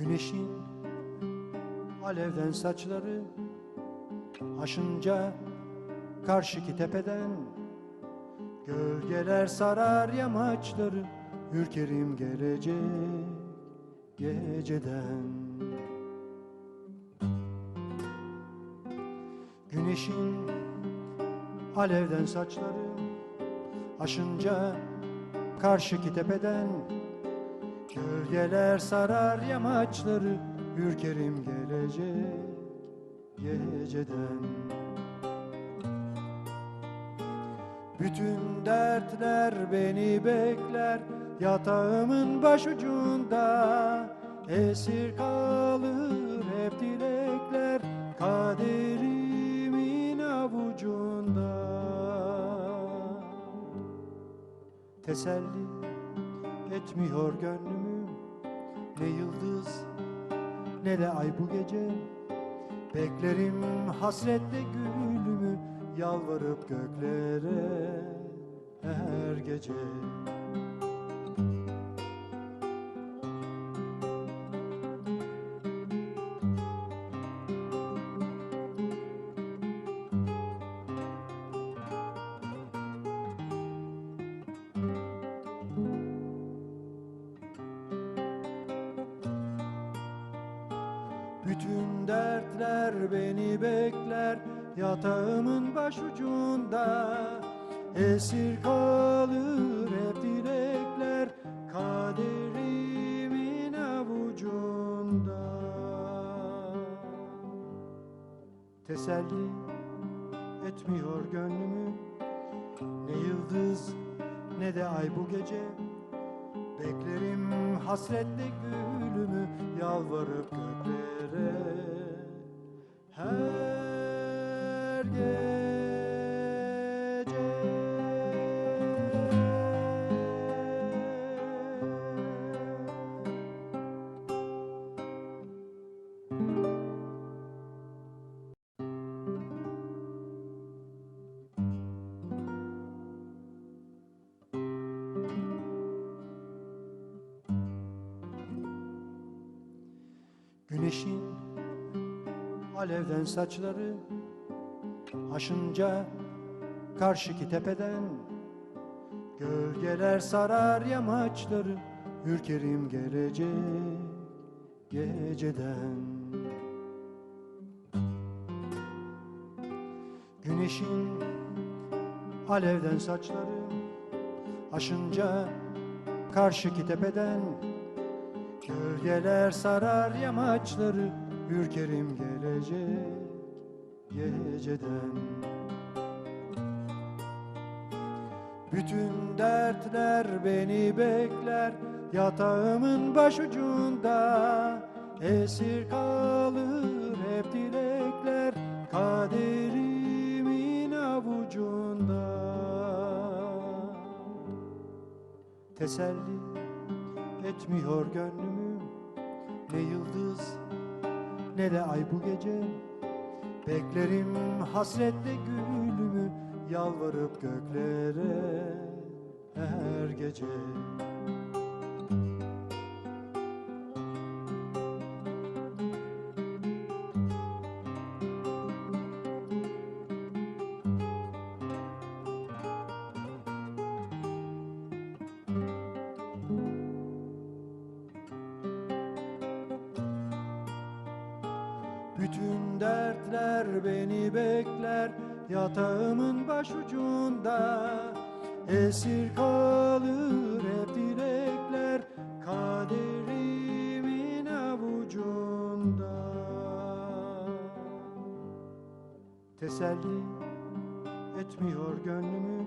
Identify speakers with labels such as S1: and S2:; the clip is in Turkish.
S1: Güneşin alevden saçları aşınca karşıki tepeden Gölgeler sarar yamaçları ürkerim gelecek geceden. Güneşin alevden saçları aşınca karşıki tepeden Gölgeler sarar yamaçları ürkerim gelecek geceden. Bütün dertler beni bekler Yatağımın başucunda. Esir kalır hep dilekler Kaderimin avucunda. Teselli etmiyor gönlümü. Ne yıldız ne de ay bu gece. Beklerim hasretle gülümü Yalvarıp göklere her gece Bütün dertler beni bekler Yatağımın başucunda. Esir kalır hep dilekler Kaderimin avucunda. Teselli etmiyor gönlümü. Ne yıldız ne de ay bu gece. Beklerim hasretle gülümü Yalvarıp göklere Her gece alevden saçları aşınca karşıki tepeden Gölgeler sarar yamaçları ürkerim gelecek geceden. Güneşin alevden saçları aşınca karşıki tepeden Gölgeler sarar yamaçları ürkerim gelecek geceden. Bütün dertler beni bekler Yatağımın başucunda. Esir kalır hep dilekler Kaderimin avucunda. Teselli etmiyor gönlümü Ne yıldız ne de ay bu gece. Beklerim hasretle gülümü Yalvarıp göklere her gece Bütün dertler beni bekler Yatağımın başucunda. Esir kalır hep dilekler Kaderimin avucunda. Teselli etmiyor gönlümü